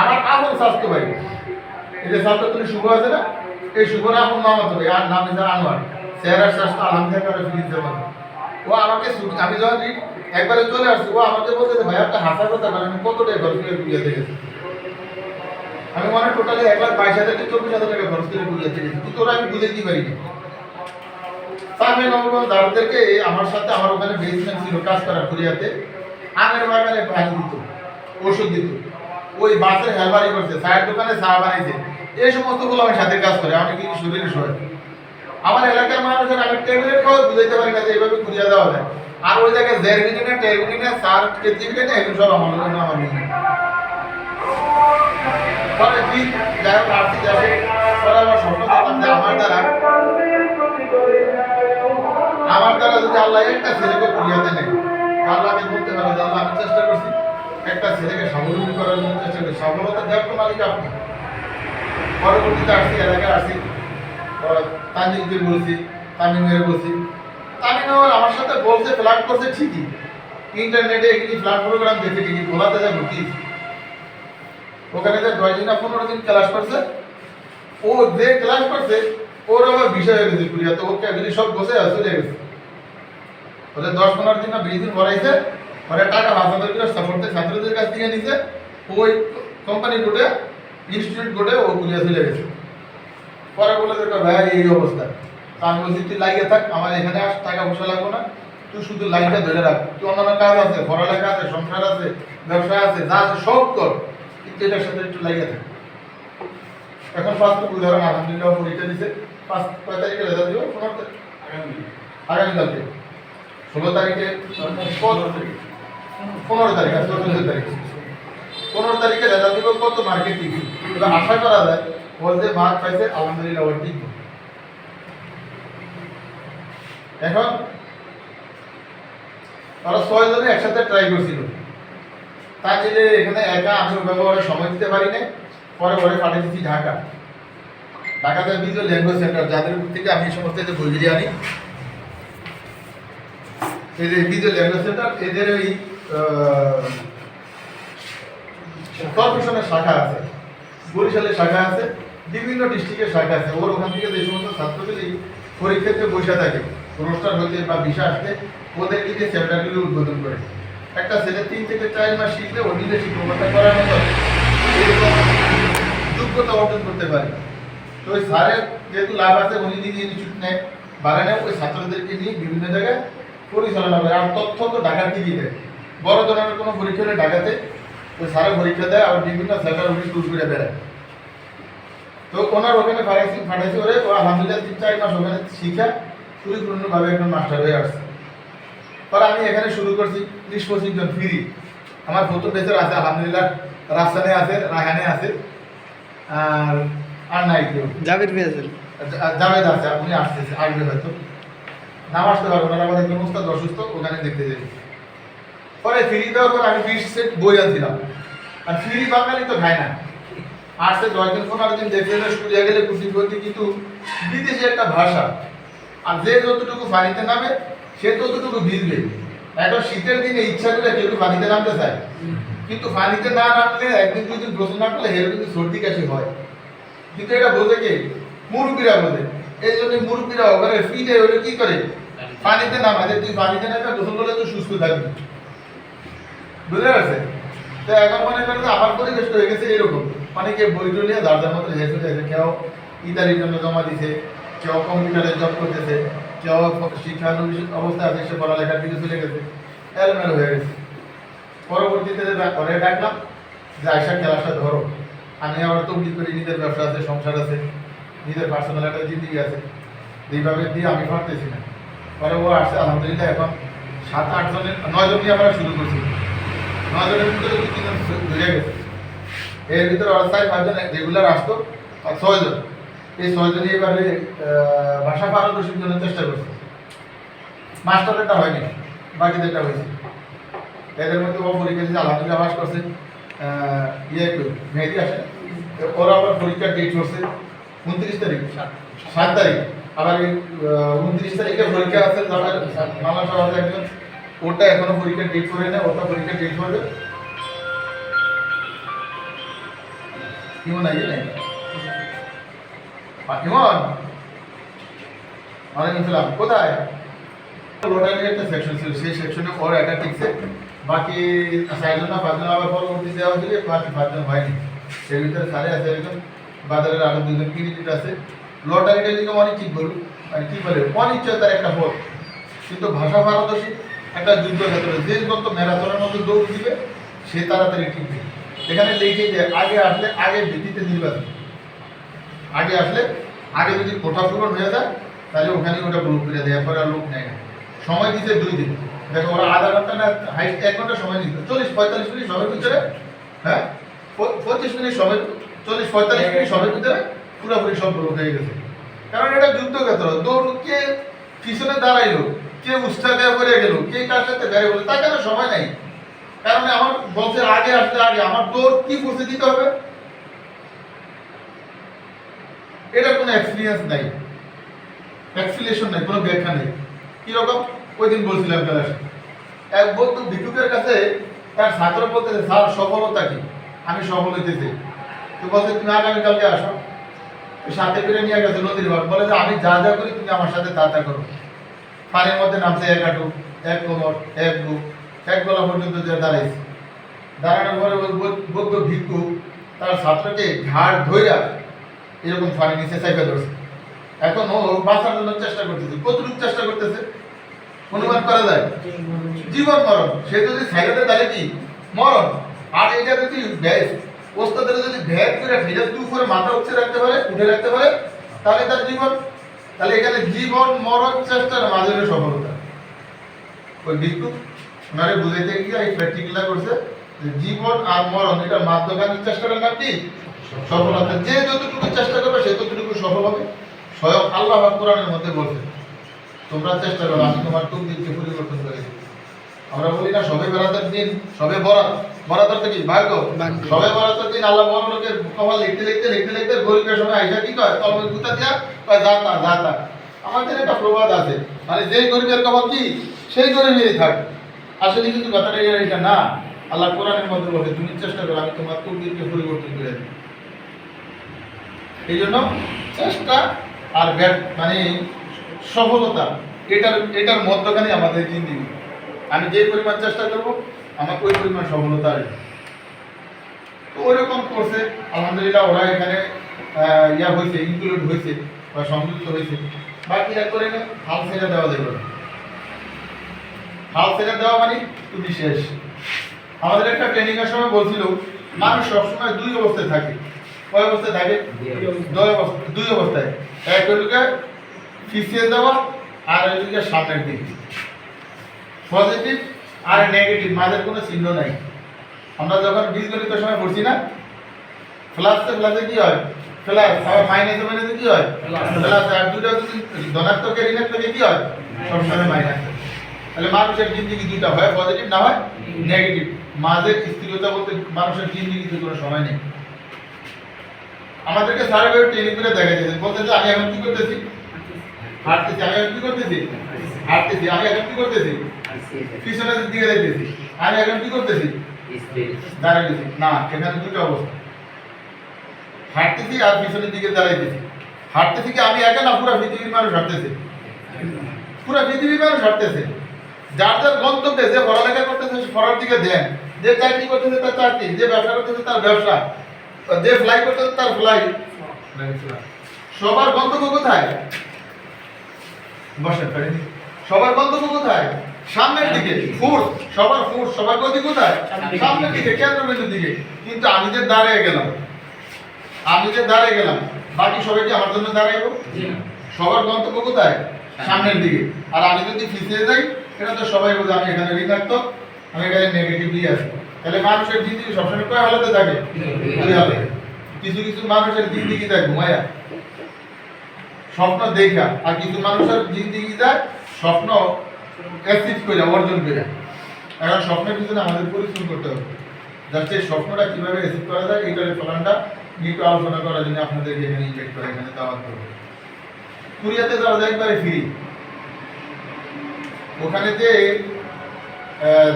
আমার স্বাস্থ্য ভাই। এই যে স্বাস্থ্য তুমি শুভ আছে না? এই আর নাম আনোয়ার। স্বাস্থ্য আলহামদুলিল্লাহ ও আমাকে আমি যখন একবারে চলে আসছি, ও আমাকে ভাই হাসার কথা বলেন, আমি কত টাকা আমি মনে টোটালি এক লাখ বাইশ হাজার চব্বিশ হাজার টাকা তোরা আমি বুঝে পারি আমার সাথে আমার ওখানে বেসমেন্ট ছিল, কাজ কুরিয়াতে। আমের বাগানে পানি দিত, ওষুধ দিত। ওই বাসের হেলবারি করছে, চায়ের দোকানে চা বানাইছে। এই সমস্তগুলো আমার সাথে কাজ করে, আমি কিন্তু শরীরে সহায় আমার এলাকার মানুষের আমি ট্যাবলেট খাওয়া বুঝাইতে পারি না যে এইভাবে কুরিয়া দেওয়া যায়। আর ওই জায়গায় জেরবিনিনা টেরবিনিনা সার কেতিবিনা এগুলো সব আমার লোকের আমার আমার দ্বারা যদি আল্লাহ একটা ছেলেকে কুড়িয়াতে নেই আল্লাহকে বলতে পারে যে আল্লাহ, আমি চেষ্টা করছি। একটা ছেলেকে স্বাবলম্বী করার জন্য চেষ্টা সফলতা দেওয়ার তো মালিক আপনি। পরবর্তীতে আসছি এলাকায় আসছি। তাজিমকে বলছি তামিমের বলছি। তামিম আবার আমার সাথে বলছে ফ্ল্যাট করছে ঠিকই। ইন্টারনেটে এগুলি ফ্ল্যাট প্রোগ্রাম দেখে ঠিকই ভোলাতে যা ভর্তি ওখানে যে দশ দিন না পনেরো দিন ক্লাস করছে, ও যে ক্লাস করছে, ওর আবার বিষয় হয়ে গেছে কুড়িয়া তো ওকে সব বসে চলে গেছে। ওদের দশ পনেরো দিন না বিশ দিন ভরাইছে পরে টাকা পাঁচ হাজার করে সাপোর্টে ছাত্রদের কাছ থেকে নিছে, ওই কোম্পানি কোটে ইনস্টিটিউট কোটে ও কুড়িয়া চলে গেছে। পরে বলে দেখো ভাই, এই অবস্থা। তা আমি বলছি, তুই লাইগে থাক, আমার এখানে আস, টাকা পয়সা লাগবো না। তুই শুধু লাইনটা ধরে রাখ। তুই অন্যান্য কাজ আছে, পড়ালেখা আছে, সংসার আছে, ব্যবসা আছে, যা আছে সব কর। কিন্তু এটার সাথে একটু লাইগে থাক। এখন ফার্স্ট উদাহরণ, আলহামদুলিল্লাহ পরীক্ষা দিছে। পাঁচ কয় তারিখে রেজাল্ট দিব পনেরো তারিখ আগামীকালকে। ষোলো তারিখে। পনেরো তারিখ, আজকে চোদ্দ তারিখ। পনেরো তারিখে রেজাল্ট দিব কত মার্কেট এবার আশা করা যায়। বলতে মার্ক পাইছে, আলহামদুলিল্লাহ ওর ঠিক এখন, তারা ছয় জনে একসাথে ট্রাই করছিল। তাই যে এখানে একা আমি ব্যবহারে সময় দিতে পারি না পরে পরে পাঠিয়ে দিচ্ছি ঢাকা। ঢাকাতে ভিজুয়াল ল্যাঙ্গুয়েজ সেন্টার যাদের থেকে আমি সমস্ত যে বইগুলি আনি, এই যে ল্যাঙ্গুয়েজ সেন্টার এদের ওই কর্পোরেশনের শাখা আছে বরিশালের শাখা আছে, বিভিন্ন ডিস্ট্রিক্টের শাখা আছে। ওর ওখান থেকে যে সমস্ত ছাত্রগুলি পরীক্ষাতে বসে থাকে রোস্টার হতে বা ভিসা আসতে ওদেরকে দিয়ে সেন্টারগুলি উদ্বোধন করে। একটা ছেলে তিন থেকে চার মাস শিখলে ও নিজে শিক্ষকতা করার মতো যোগ্যতা অর্জন করতে পারে। তো ওই স্যারের যেহেতু লাভ আছে, উনি নিজে ইনস্টিটিউট নেয় বাড়ে নেয় ওই ছাত্রদেরকে নিয়ে বিভিন্ন জায়গায় পরিচালনা করে, আর তথ্য তো ঢাকার দিকেই দেয়। বড় ধরনের কোনো পরীক্ষা হলে ঢাকাতে ওই স্যারের পরীক্ষা দেয় আর বিভিন্ন সেন্টার উনি টুর করে বেড়ায়। তো ওনার ওখানে ফাটাইছি ফাটাইছি ওরে ও আলহামদুলিল্লাহ তিন চার মাস ওখানে শিখা পরিপূর্ণভাবে একজন মাস্টার হয়ে আসছে। পরে আমি এখানে শুরু করছি বিশ পঁচিশ জন ফ্রি আমার প্রথম বেচের আছে আলহামদুলিল্লাহ রাজস্থানে আছে রায়হানে আছে আর আর নাই কেউ জাবির ফেজল জা- জাভেদ আছে উনি আসতেছে আসবে হয়তো। নাম আসতে পারব না আমাদের উস্তাদ অসুস্থ ওখানে দেখতে যাই। পরে ফ্রি দেওয়ার পর আমি বিশ সেট বই আনছিলাম। আর ফ্রি বাঙালি তো খায় না। আসছে দশ দিন পনেরো দিন দেখে এলে স্কুলে গেলে খুশি করতে কিন্তু বিদেশি একটা ভাষা। আর যে যতটুকু পানিতে নামে, সে ততটুকু ভিজবে এখন শীতের দিনে ইচ্ছা করে কেউ পানিতে নামতে চায়। কিন্তু পানিতে না নামলে একদিন দুই দিন গোসল না করলে হেরে কিন্তু সর্দি কাশি হয়। কিন্তু এটা বোঝে কে? মুরব্বীরা বোঝে। এই জন্য মুরব্বীরা ওখানে ফ্রিতে ওরা কি করে? পানিতে নামা। যে তুই পানিতে নামে গোসল করলে তুই সুস্থ থাকবি। বুঝতে পারছে তো এখন মনে করেন আমার পরিবেশটা হয়ে গেছে এরকম অনেকে বই টই নিয়ে যার যার মতো হেসে যাচ্ছে কেউ ইতালির জন্য জমা দিছে, কেউ কম্পিউটারে জব করতেছে, কেউ শিক্ষানবিশ অবস্থা আছে, সে পড়ালেখার দিকে চলে গেছে। এলমেল হয়ে গেছে। পরবর্তীতে পরে ডাকলাম, যে আয়সা ক্লাসটা ধরো। আমি আবার তবলিগ করি, নিজের ব্যবসা আছে, সংসার আছে, নিজের পার্সোনাল একটা জিন্দিগি আছে। এইভাবে দিয়ে আমি পারতেছি না। পরে ও আসছে, আলহামদুলিল্লাহ, এখন সাত, আট জনের নয় জন নিয়ে আমরা শুরু করছি। ভিতরে তিনজন গেছে? এর ভিতরে অস্থায়ী পাঁচজন রেগুলার আসতো আর ছয়জন। এই ছয়জনই এবারে ভাষা পারদর্শীর জন্য চেষ্টা করছে। মাস্টারেরটা হয়নি বাকিদেরটা হয়েছে। এদের মধ্যে ও পরীক্ষা দিয়েছে আলহামদুলিল্লাহ পাস করছে ইয়ে মেহেদি আসে ওরা আবার পরীক্ষার ডেট করছে উনত্রিশ তারিখ। সাত। তারিখ। আবার উনত্রিশ তারিখে পরীক্ষা আছে মামা সহ একজন ওটা এখনও পরীক্ষা ডেট করে নেয় ওটা পরীক্ষার ডেট করবে। ইমন আগে কোথায়? একটা সেকশন ছিল, সেই বাকি না আবার বাকি সেই ভিতরে আছে বাজারের আরও দুজন আছে। লটারিটা দিকে ঠিক বলুন মানে কি বলে, অনিশ্চয়তার একটা পথ কিন্তু ভাষা পারদর্শী। একটা যুদ্ধ ক্ষেত্রে যে যত ম্যারাথনের মধ্যে দৌড় দিবে, সে তাড়াতাড়ি ঠিক টিকবে এখানে লিখে যে আগে আসলে আগে ভিত্তিতে নির্বাচন। আগে আসলে, আগে যদি কোঠা পূরণ হয়ে যায়, তাহলে ওখানে ওটা গ্রুপ করে দেয়, এরপরে আর লোক নেয় না। সময় দিতে দুই দিন। দেখো, ওরা আধা ঘণ্টা না হাইস্ট এক ঘণ্টা সময় দিচ্ছে চল্লিশ পঁয়তাল্লিশ মিনিট সময়ের ভিতরে হ্যাঁ? পঁচিশ মিনিট সময় চল্লিশ পঁয়তাল্লিশ মিনিট সময়ের ভিতরে পুরোপুরি সব লোক হয়ে গেছে। কারণ এটা যুদ্ধক্ষেত্র দৌড় কে পিছনে দাঁড়াইলো কে উৎসাহ দেওয়া করে গেল, কে কার সাথে বেড়ে গেলো, তার কেন সময় নাই। কারণ আমার বলছে আগে আসতে আগে, আমার দৌড় কি পৌঁছে দিতে হবে? এটা কোনো এক্সপিরিয়েন্স নাই। এক্সপ্লেনেশন নাই, কোনো ব্যাখ্যা নেই। কীরকম? ওই দিন বলছিলাম ক্লাসে এক বন্ধু ভিক্ষুকের কাছে তার ছাত্র বলতেছে স্যার, সফলতা কি? আমি সফল হইতেছি তো বলছে, তুমি আগামীকালকে আসো। সাথে করে নিয়ে গেছে নদীর বলে যে, আমি যা যা করি, তুমি আমার সাথে তা তা করো। পানির মধ্যে নামছে এক হাঁটু, এক কোমর, এক বুক, এক গলা পর্যন্ত যে দাঁড়াইছে। দাঁড়ানোর পরে ওই বৌদ্ধ- ভিক্ষু তার ছাত্রকে ঘাড় ধইরা এরকম পানি নিচে চাইপে ধরছে। এখন ও বাঁচার জন্য চেষ্টা করতেছে, কতটুকু চেষ্টা করতেছে? অনুমান করা যায়? জীবন মরণ। সে যদি সাইডে তাহলে কি? মরণ। আর এটা যদি ব্যাস ওস্তাদের যদি ভ্যাট করে ফিরে দু করে মাথা উঠে রাখতে পারে, উঠে রাখতে পারে, তাহলে তার জীবন তাহলে এখানে জীবন, মরণ চেষ্টার মাঝে সফলতা। ওই বিদ্যুৎ ওনারে বুঝাইতে গিয়ে এই প্র্যাকটিক্যালটা করছে যে জীবন আর মরণ, এটা মাধ্যমে চেষ্টাটার নাম কি সফলতা। যে যতটুকু চেষ্টা করবে, সে ততটুকু সফল হবে। স্বয়ং আল্লাহ কোরআনের মধ্যে বলছে তোমরা চেষ্টা করো, আমি তোমার তুমি পরিবর্তন করে। আমরা বলি না সবে বেড়াতের দিন সবে বরাত বরাত অর্থ কি ভাগ্য। সবে বরাতের দিন আল্লাহ লোকের কপাল লিখতে লিখতে লিখতে লিখতে গরিবের সময় আইসা কি কয়? কলমের গুতা দিয়া কয় যাতা যাতা আমাদের একটা প্রবাদ আছে। মানে যেই গরিবের কপাল কি? সেই গরিবেরই থাক। আসলে কিন্তু কথাটা এটা না। আল্লাহ কোরআনের মধ্যে বলে তুমি চেষ্টা করো আমি তোমার টুক দিনকে পরিবর্তন করে দেব। এই জন্য চেষ্টা আর মানে সফলতা এটার এটার মধ্যখানে আমাদের জিন্দিগি। আমি যে পরিমাণ চেষ্টা করব আমাকে ওই পরিমাণ সফলতা আসবে। তো ওইরকম করছে আলহামদুলিল্লাহ ওরা এখানে ইয়া হয়েছে ইনক্লুড হয়েছে বা সংযুক্ত হয়েছে। বাকি এক করে হাল ছেড়ে দেওয়া যাবে না। হাল ছেড়ে দেওয়া মানে তুমি শেষ। আমাদের একটা ট্রেনিং এর সময় বলছিল মানুষ সবসময় দুই অবস্থায় থাকে। কয় অবস্থায় থাকে? দুই অবস্থা দুই অবস্থায়। এক হইলকে পিছিয়ে দেওয়া আর হইলকে সামনের দিক। পজিটিভ আর নেগেটিভ মাঝের কোনো চিহ্ন নাই। আমরা যখন বীজগণিতের সময় পড়ছি না প্লাসে প্লাসে কি হয়? প্লাস আবার মাইনাসে মাইনাসে কি হয়. প্লাস আর দুটো যদি ধনাত্মকে ঋণাত্মকে কি হয়? সবসময় মাইনাস তাহলে মানুষের জিন্দিগি দুইটা হয় পজিটিভ না হয় নেগেটিভ মাঝের স্থিরতা বলতে মানুষের জিন্দিগিতে কোনো সময় নেই। আমাদেরকে সারা ট্রেনিং করে দেখা যাচ্ছে বলতে যে আমি এখন কি করতেছি? হাঁটতেছি। আমি এখন কি করতেছি? হাঁটতেছি। আমি এখন কি করতেছি? পিছনের দিকে যাইতেছি। আমি এখন কি করতেছি? দাঁড়াইতেছি। না এখানে দুটো অবস্থা? হাঁটতেছি আর পিছনের দিকে দাঁড়াইতেছি। হাঁটতেছি কি আমি একা না পুরো পৃথিবীর মানুষ হাঁটতেছে? পুরো পৃথিবীর মানুষ হাঁটতেছে। যার যার গন্তব্যে যে পড়ালেখা করতেছে সে পড়ার দিকে দেন। যে চাকরি করতেছে তার চাকরি। যে ব্যবসা করতেছে তার ব্যবসা। যে ফ্লাই করতেছে তার ফ্লাই সবার গন্তব্য কোথায়? ফেরেন। সবার গন্তব্য কোথায়? সামনের দিকে ফুট সবার ফুট সবার গতি কোথায়? সামনের দিকে। কেন্দ্রবিন্দুর দিকে। কিন্তু আমি যে দাঁড়িয়ে গেলাম আমি যে দাঁড়িয়ে গেলাম বাকি সবাই কি আমার জন্য দাঁড়াইবো? সবার গন্তব্য কোথায়? সামনের দিকে। আর আমি যদি পিছিয়ে যাই এটা তো সবাই বোঝে আমি এখানে ঋণাত্মক আমি এখানে নেগেটিভলি আসব। তাহলে মানুষের জিন্দিগি সবসময় কয় হালাতে থাকে? দুই কিছু কিছু মানুষের জিন্দিগি দেয় ঘুমায়া। স্বপ্ন দেখা। আর কিছু মানুষের জিন্দিগি দেয়? স্বপ্ন অ্যাচিভ করে অর্জন করে। এখন স্বপ্নের পিছনে আমাদের পরিশ্রম করতে হবে। স্বপ্নটা কীভাবে অ্যাচিভ করা যায়, এইটার নিয়ে একটু আলোচনা করার জন্য এখানে করে, এখানে দাওয়াত যাওয়া যায় একবারে ফ্রি ওখানে যে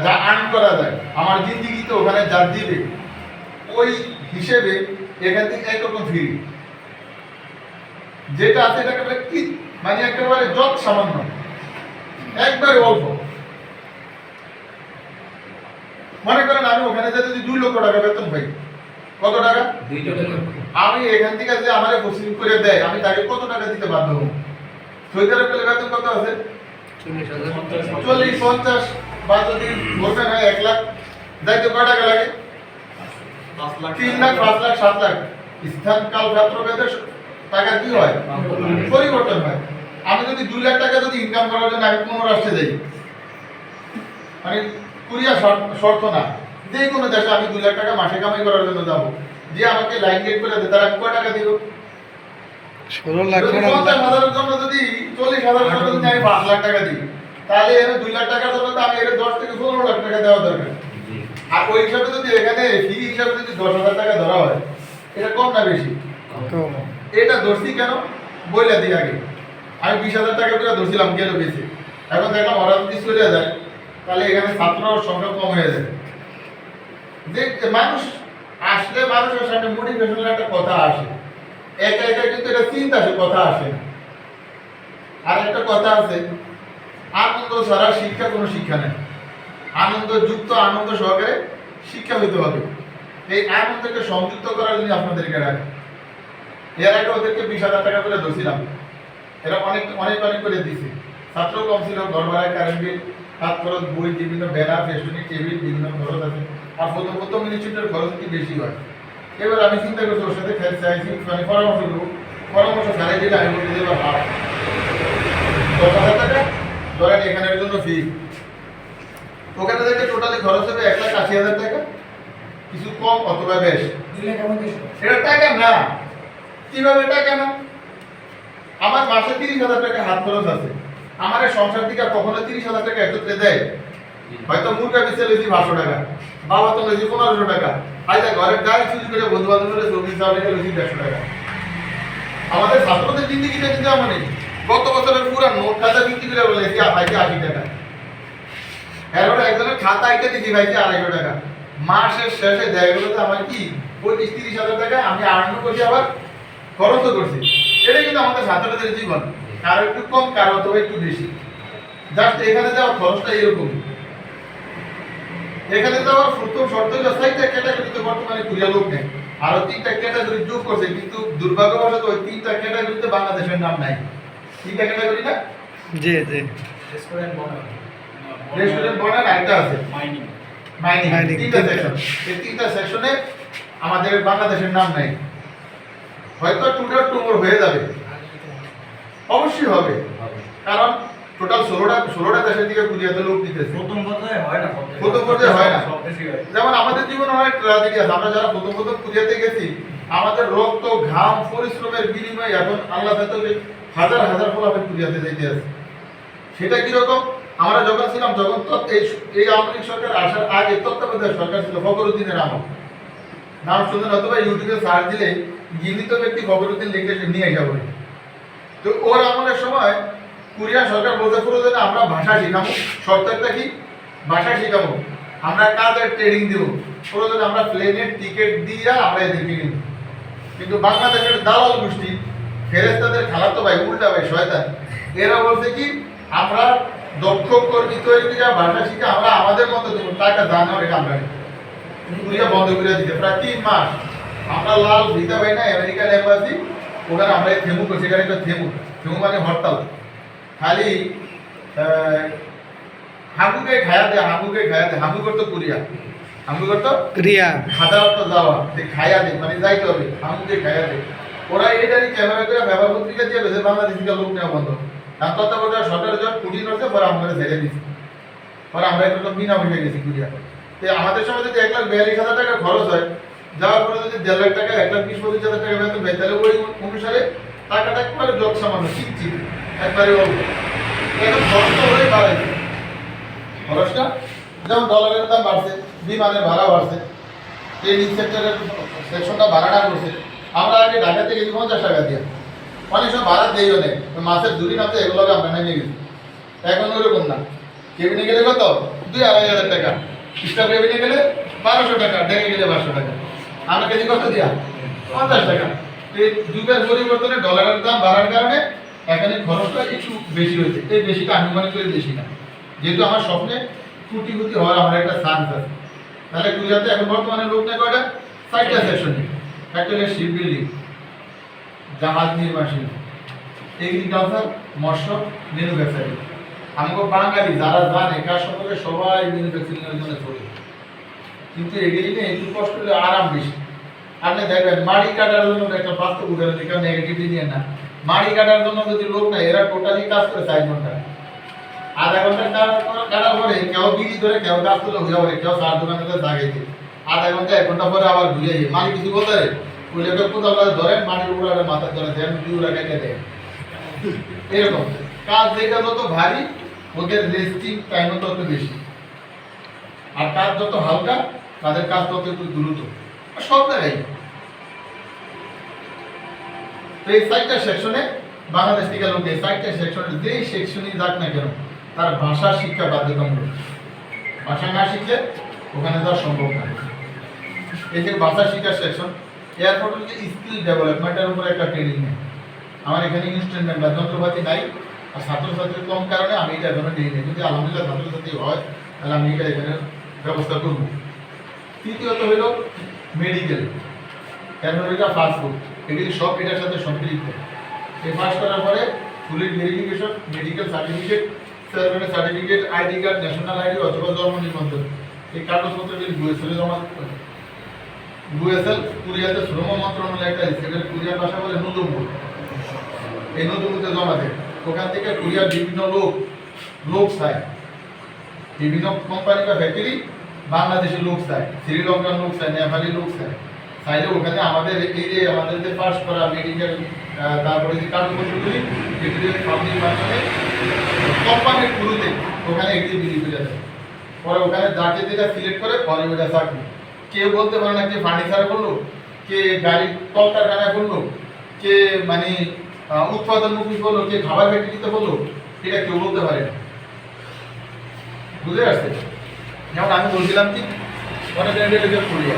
যা আর্ন করা যায়, আমার জিন্দিগি তো ওখানে যা দিবে, ওই হিসেবে এখান থেকে একরকম ফ্রি যেটা আছে মানে একেবারে যত সামান্য একবারে অল্প। মনে করেন আমি ওখানে যে যদি দুই লক্ষ টাকা বেতন পাই কত টাকা? আমি এখান থেকে যে আমার প্রসিং করে দেয় আমি তাকে কত টাকা দিতে বাধ্য হব? সৌদি আরব বেতন কত আছে? চল্লিশ পঞ্চাশ বা যদি বলবেন হয় এক লাখ যাইতে কয় টাকা লাগে? তিন লাখ পাঁচ লাখ সাত লাখ। স্থান কাল ছাত্র টাকা কি হয়? পরিবর্তন হয়। আমি যদি দুই লাখ টাকা যদি ইনকাম করার জন্য আমি কোনো রাষ্ট্রে যাই মানে কুরিয়া শর্ত- শর্ত না যে কোনো দেশে আমি দুই লাখ টাকা মাসে কামাই করার জন্য যাব। যে আমাকে লাইন গেট করে দেয় তারা কয় টাকা দিব ষোলো লাখ পঞ্চাশ হাজারের জন্য যদি চল্লিশ হাজারের জন্য যদি আমি পাঁচ লাখ টাকা দিই তাহলে দুই লাখ টাকার জন্য তো আমি এর দশ থেকে পনেরো লাখ টাকা দেওয়া দরকার। আর ওই হিসাবে যদি এখানে ফি হিসাবে যদি দশ হাজার টাকা ধরা হয় এটা কম না বেশি? এটা ধরছি কেন? বইলা দিই আগে। আমি বিশ হাজার টাকা করে ধরছিলাম গেল বেশি? এখন দেখলাম ওরা যদি চলে যায়, তাহলে এখানে ছাত্র সংখ্যা কম হয়ে যায়। যে মানুষ আসলে মানুষের সামনে মোটিভেশনাল একটা কথা আসে। একা একা কিন্তু এটা চিন্তা আসে, কথা আসে। আর একটা কথা আছে, আনন্দ ছাড়া শিক্ষা কোনো শিক্ষা নেই। আনন্দ যুক্ত, আনন্দ সহকারে শিক্ষা হইতে হবে। এই আনন্দকে সংযুক্ত করার জন্য আপনাদেরকে রাখে। এর আগে ওদেরকে বিশ হাজার টাকা করে ধরছিলাম। এরা অনেক অনেক অনেক করে দিছে। ছাত্র কম ছিল ঘর ভাড়া কারেন্ট বিল হাত খরচ বই বিভিন্ন ব্যানার ফেস্টুনি টেবিল বিভিন্ন খরচ আছে। আর প্রথম প্রথম ইনস্টিটিউটের খরচ কি বেশি হয়। এবার আমি চিন্তা করছি ওর সাথে খেলতে চাইছি মানে পরামর্শ করব পরামর্শ ছাড়াই দিলে আমি বলতে দেবো হাফ দশ হাজার টাকা? ধরেন এখানের জন্য ফি ওখানে থেকে টোটালি খরচ হবে এক লাখ আশি হাজার টাকা। কিছু কম অথবা বেশ। এটা টাকা না। কীভাবে টাকা না? আমার মাসে তিরিশ হাজার টাকা হাত খরচ আছে। আমার সংসার থেকে কখনো তিরিশ হাজার টাকা একত্রে দেয়? হয়তো মুরগা বেঁচে লেছি পাঁচশো টাকা, বাবা তো লেছি পনেরোশো টাকা। আইতা ঘরের গায়ে চুরি করে বন্ধু বান্ধবের চব্বিশ হাজার টাকা লেছি দেড়শো টাকা। আমাদের ছাত্রদের জিন্দিগিটা কিন্তু এমন নেই। গত বছরের পুরা নোট খাতা বিক্রি করে বলেছি ভাইকে আশি টাকা। এরপরে একজনের খাতা আইতে দিছি ভাইকে আড়াইশো টাকা। মাসের শেষে দেয় আমার কি? পঁয়ত্রিশ, তিরিশ হাজার টাকা, আমি আর্ন করছি আবার খরচও করছি। এটাই কিন্তু আমাদের ছাত্রদের জীবন। কারও একটু কম কারও অথবা একটু বেশি। জাস্ট এখানে যাওয়ার খরচটা এরকম। এখানে যাওয়ার প্রথম শর্ত হলো ক্যাটাগরিতে বর্তমানে কুড়িয়া লোক নেই। আরও তিনটা ক্যাটাগরি যোগ করছে কিন্তু দুর্ভাগ্যবশত ওই তিনটা ক্যাটাগরিতে বাংলাদেশের নাম নাই। তিনটা ক্যাটাগরি না? জি জি। রেস্টুরেন্ট বনার একটা আছে। মাইনিং Mining, তিনটা তিনটা। সেকশন এই তিনটা সেকশনে আমাদের বাংলাদেশের নাম নাই। হয়তো টুডার টুমোর হয়ে যাবে। অবশ্যই হবে। কারণ টোটাল ষোলোটা ষোলোটা দেশের দিকে কুরিয়াতে লোক দিতেছে। প্রথম পর্যায়ে হয় না প্রথম পর্যায়ে হয় না। যেমন আমাদের জীবনে অনেক ট্র্যাজেডি আছে আমরা যারা প্রথম প্রথম কুরিয়াতে গেছি আমাদের রক্ত ঘাম পরিশ্রমের বিনিময়ে এখন আল্লাহ তাতে হাজার হাজার ফলাফল কুরিয়াতে যেতে আছে। সেটা কীরকম? আমরা যখন ছিলাম যখন এই এই আওয়ামী লীগ সরকার আসার আগে তত্ত্বাবধায়ক সরকার ছিল ফখরুদ্দিনের আমল। নাম শুনলেন অথবা ইউটিউবে সার্চ দিলে গৃহীত ব্যক্তি ফখরুদ্দিন লিখে সে নিয়ে যাব। তো ওর আমলের সময় কুরিয়া সরকার বলতে প্রয়োজনে আমরা ভাষা শিখাবো। শর্তটা কি? ভাষা শিখাবো। আমরা কাজের ট্রেনিং দিব? প্রয়োজনে আমরা প্লেনের টিকিট দিয়ে আমরা এদেরকে নিব। কিন্তু বাংলাদেশের দালাল গোষ্ঠী ফেরেস্তাদের খালাতো ভাই, উল্টা ভাই, শয়তান, এরা বলছে কি, আমরা দক্ষ কর্মী তৈরি করে ভাষা শিখে আমরা আমাদের মতো দেবো। টাকা দান হবে আমরা কুরিয়া বন্ধ করে দিতে। প্রায় তিন মাস আমরা লাল ভিতা পাই না আমেরিকান এম্বাসি ওখানে আমরা থেমু এখানে একটা থেমু। থেমু মানে হরতাল। খালি আহ, হাঙ্গুকে খায়া দে হাঙ্গুকে খায়া দে। হাঙ্গু করতো কুরিয়া। হাঙ্গু করতো ক্রিয়া অর্থ যাওয়া। যে খায়া দে মানে যাইতে হবে হাঙ্গুকে খায়া দে। ওরা এটারই ক্যামেরা করে ব্যবহার পত্রিকা দিয়ে বেশি বাংলাদেশ থেকে লোক নেওয়া বন্ধ। কারণ তত্ত্বাবধায়ক সরকারের যখন কুড়ি করছে পরে আমরা ছেড়ে দিচ্ছি পরে আমরা একটু বিনা পয়সা গেছি কুরিয়া আমাদের সময় যদি এক লাখ বিয়াল্লিশ হাজার টাকা খরচ হয় যাওয়ার পরে যদি দেড় লাখ টাকা, এক লাখ বিশ পঁচিশ হাজার টাকা বেতন দেয় তাহলে ওই অনুসারে টাকাটা একবারে যত সামান্য ঠিক, একবারে অল্প। এখন খরচটা হয়ে বাড়াইছে খরচটা? যেমন ডলারের দাম বাড়ছে, বিমানের ভাড়া বাড়ছে, ট্রেনিং সেক্টরের সেকশনটা ভাড়াটা করছে। আমরা আগে ঢাকা থেকে পঞ্চাশ টাকা দিয়ে। অনেক সময় ভাড়া দেই অনেক ওই মাছের ঝুড়ি নামতে এগুলোকে আমরা নেমে গেছি। এখন ওইরকম না। কেবিনে গেলে কত? দুই আড়াই হাজার টাকা। স্টার কেবিনে গেলে বারোশো টাকা, ডেকে গেলে বারোশো টাকা। আমরা কেজি কত দিয়া? পঞ্চাশ টাকা। এই যুগের পরিবর্তনে ডলারের দাম বাড়ার কারণে এখানে খরচটা একটু বেশি হয়েছে। এই বেশিটা আমি মনে করি বেশি না। যেহেতু আমার স্বপ্নে কুটি কুটি হওয়ার আমার একটা চান্স আছে। তাহলে গুজরাটে এখন বর্তমানে লোক নেই কয়টা? সাইটটা সেকশন একটা হলো শিপ বিল্ডিং জাহাজ নির্মাণ শিল্প। এগ্রিকালচার মৎস্য ম্যানুফ্যাকচারিং আমাকে বাঙালি যারা জানে কার সম্পর্কে সবাই ম্যানুফ্যাকচারিং জন্য চলে কিন্তু এগুলি নিয়ে একটু কষ্ট হলে আরাম বেশি। আপনি দেখবেন মাড়ি কাটার জন্য একটা বাস্তব উদাহরণ দিই, কেউ নেগেটিভলি নিয়ে না। মাড়ি কাটার জন্য যদি লোক নাই এরা টোটালি কাজ করে চার ঘণ্টা। আধা ঘণ্টা কাটার পর- কেউ বিড়ি ধরে কেউ কাজ তুলে হয়ে পড়ে কেউ চার দোকানে জাগাইছে আধা ঘণ্টা এক ঘণ্টা পরে আবার ঘুরে যায় মালিক কিছু বলতে ওই লোকের কোথাও ধরেন মাটির উপরে একটা মাথা ধরে দেন দুরা কেটে দেয়। এরকম। কাজ যেটা যত ভারী ওদের রেস্টিং টাইমও তত বেশি। আর কাজ যত হালকা তাদের কাজ তত একটু দ্রুত। সব জায়গায়। তো এই সাইটটা সেকশনে বাংলাদেশ থেকে লোক এই সাইটটা সেকশনে যেই সেকশনই যাক না কেন, তার ভাষা, শিক্ষা বাধ্যতামূলক। ভাষা না শিখলে ওখানে যাওয়া সম্ভব না। এই যে ভাষা শিক্ষার সেকশন এয়ারপোর্টের যে স্কিল ডেভেলপমেন্টের উপরে একটা ট্রেনিং নেই। আমার এখানে ইনস্ট্রুমেন্ট বা যন্ত্রপাতি নাই, আর ছাত্রছাত্রীর কম কারণে আমি এটা এখনও নিই। যদি আলহামদুলিল্লাহ ছাত্রছাত্রী হয়, তাহলে আমি এটা এখানে ব্যবস্থা করব। তৃতীয়ত হইল মেডিকেল এরপর এটা ফাস্টফুড এগুলি সব এটার সাথে সম্পৃক্ত। এই পাস করার পরে ফুলের verification medical certificate service certificate ID card national ID অথবা জন্ম নিবন্ধন। এই কাগজপত্রগুলি বুয়েসেলে জমা বুয়েসেল কুরিয়াতে শ্রম মন্ত্রণালয় একটা সেখানে কুরিয়ার ভাষা বলে নতুনপুর এই নতুনপুরতে জমা দেয়। ওখান থেকে কুরিয়ার বিভিন্ন লোক লোক চায় বিভিন্ন কোম্পানি বা ফ্যাক্টরি বাংলাদেশের লোক চায় শ্রীলঙ্কার লোক চায় নেপালি লোক চায়। চাইলে ওখানে আমাদের এই যে আমাদের যে পাস করা মেডিকেল তারপরে যে কাগজপত্রগুলি এগুলি পাবলিক কোম্পানির শুরুতে ওখানে এগুলি বিলি করে দেয় পরে ওখানে যাকে যেটা সিলেক্ট করে পরে ওইটা চাকরি। কেউ বলতে পারে না কে ফার্নিচার করল কে গাড়ি কলকারখানা করল কে মানে আহ, উৎপাদনমুখী করল কে খাবার ফ্যাক্টরিতে করল এটা কেউ বলতে পারে না। বুঝতে পারছে যেমন আমি বলছিলাম কি অনেক কোরিয়া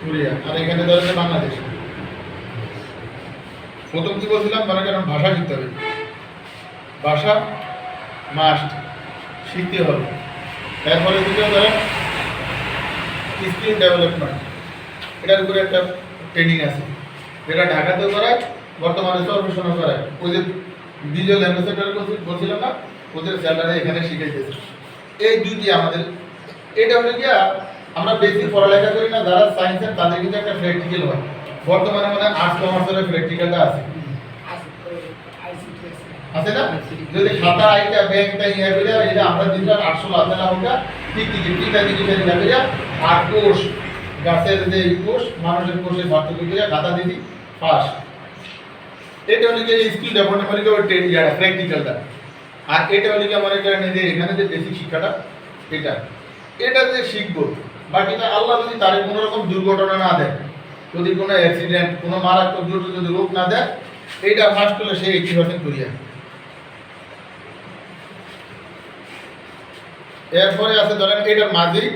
কোরিয়া আর এখানে ধরেন বাংলাদেশ। প্রথম কি বলছিলাম? মনে করেন ভাষা শিখতে হবে। ভাষা মাস্ট শিখতে হবে। এরপরে দ্বিতীয় ধরেন স্কিল ডেভেলপমেন্ট এটার উপরে একটা ট্রেনিং আছে। যেটা ঢাকাতেও করায় বর্তমানে সর্বেশনও করায়। ওই যে ডিজেল অ্যাম্বাসেডার বলছিলাম না, ওদের স্যালারি এখানে শিখাইতেছে এই দুইটি আমাদের। এটা হলো গিয়া, আমরা বেশি পড়ালেখা করি না, যারা সায়েন্সের তাদের কিন্তু একটা প্র্যাকটিক্যাল হয়। বর্তমানে মানে আর্টস কমার্সের প্র্যাকটিক্যালটা আছে। আছে না? যদি খাতা, আইটা ব্যাংকটা ইয়া করে এটা আমরা দিলাম আটশো আছে না ওটা ঠিক ঠিক আছে ঠিক আছে করে আর কোষ গাছের যে কোষ মানুষের কোষের পার্থক্য করে খাতা দিদি পাস এটা হলো যে স্কিল ডেভেলপমেন্ট মানে ইয়াটা প্র্যাকটিক্যালটা আর এটা হলো কি মনে করেন যে এখানে যে বেসিক শিক্ষাটা, এটা। এটা যে শিখব বাকিটা আল্লাহ যদি তার কোনো রকম দুর্ঘটনা না দেয়, যদি কোনো অ্যাক্সিডেন্ট কোনো মারাত্মক দুর্যোগ যদি রোগ না দেয় এইটা ফার্স্ট হলে সে এইটি পার্সেন্ট করিয়া এরপরে আছে ধরেন, এটার মাঝেই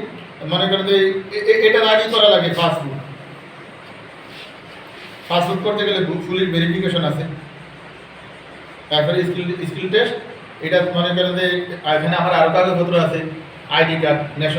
মনে করেন যে এটার আগেই করা লাগে, পাসবুক। পাসবুক করতে গেলে গ্রুপ ফুলির ভেরিফিকেশন আছে। তারপরে স্কিল স্কিল টেস্ট এটা মনে করেন যে, এখানে আমার আরও কাগজপত্র আছে, আইডি কার্ড ন্যাশনাল